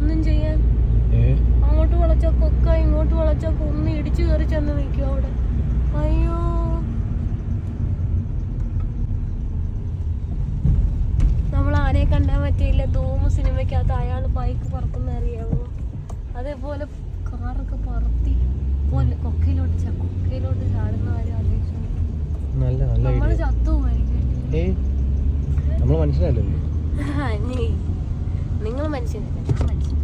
ഒന്നും ചെയ്യാൻ. അങ്ങോട്ട് വളച്ച കൊക്ക ഇങ്ങോട്ട് വളച്ച കൊന്ന് ഇടിച്ചു കയറി ചെന്ന് നിൽക്കും അവിടെ. അയ്യോ. നമ്മൾ ആരെ കണ്ടാൻ പറ്റിയില്ല. ധൂമ് സിനിമയ്ക്കകത്ത് അയാൾ ബൈക്ക് പറക്കുന്ന അറിയാവോ? അതേപോലെ കാറൊക്കെ പറത്തി പോലെ കൊക്കയിലോട്ട് കൊക്കയിലോട്ട് ചാടുന്ന ആരും ആലോചിച്ചു നല്ല നല്ല നമ്മൾ ഐഡിയ ചത്തുപോയിരിക്കും നമ്മൾ മനസ്സിലായല്ലോ നിങ്ങൾ മനുഷ്യനല്ല ഞാൻ മനുഷ്യൻ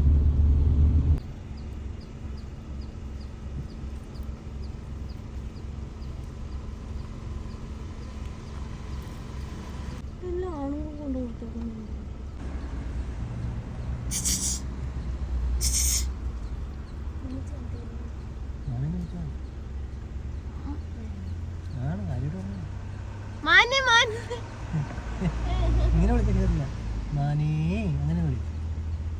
ഇങ്ങനെ വിളിച്ചിട്ടില്ല മാനേ അങ്ങനെ വിളി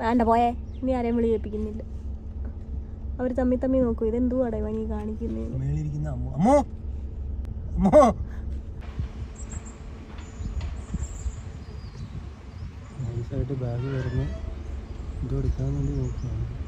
വേണ്ട പോയേ? നീ ആരെയും വിളി കേൾപ്പിക്കുന്നില്ല. അവർ തമ്മി തമ്മി നോക്കൂ. ഇതെന്തു അടവാ നീ അമ്മോ. ബാഗ് വരുന്നു. ഇത് എടുക്കാൻ വേണ്ടി നോക്കുകയാണ്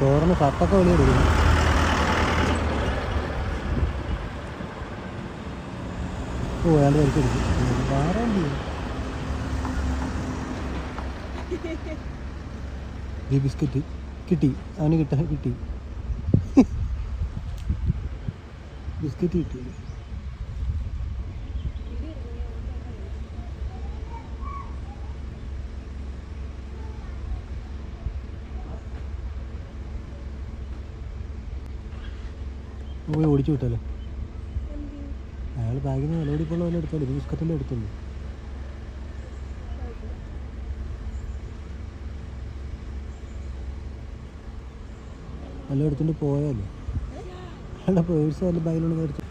തോർന്ന് കപ്പൊക്കെ വെളി എടുക്കുന്നു ഓ അയാൾ വലിച്ചെടുക്കും വേറെ ഈ ബിസ്ക്കറ്റ് കിട്ടി. അവന് കിട്ടാൻ കിട്ടി. ബിസ്ക്കറ്റ് കിട്ടി പോയി ഓടിച്ചു വിട്ടല്ലോ? അയാൾ ബാഗിൽ നിന്ന് വിലപിടിപ്പുള്ള വല്ല എടുത്തോളൂ ഇത് ബിസ്ക്കറ്റല്ലേ എടുത്തുള്ളൂ. വല്ല എടുത്തോണ്ട് പോയാലോ? അയാളുടെ പേഴ്സ് വല്ല ബാഗിലുള്ള എടുത്തു